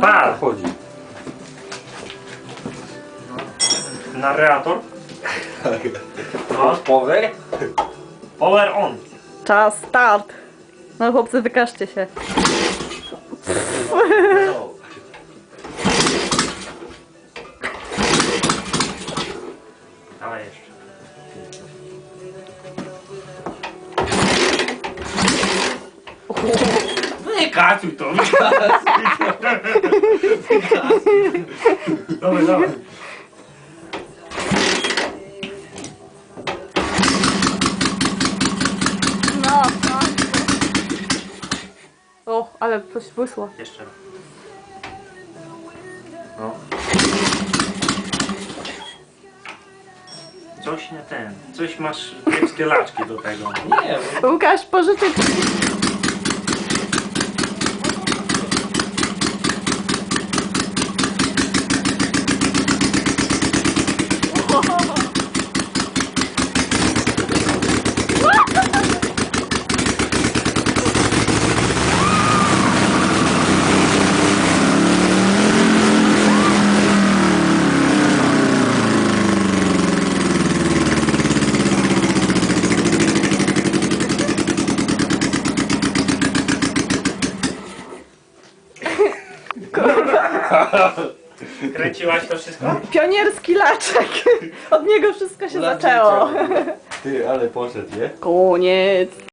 Pal. chodzi. Narrator. No. Power? Power on. Czas, start. No chłopcy, wykażcie się. Dawaj jeszcze. Wykasuj to, wykasuj to. Dawaj, dawaj. No, no. O, ale coś błysło. Jeszcze raz. No. Coś nie ten. Coś masz kiepskie laczki do tego. Nie, Łukasz, pożyczę ci. Kręciłaś to wszystko? Pionierski laczek. Od niego wszystko się zaczęło. Ty, ale poszedł, nie? Koniec.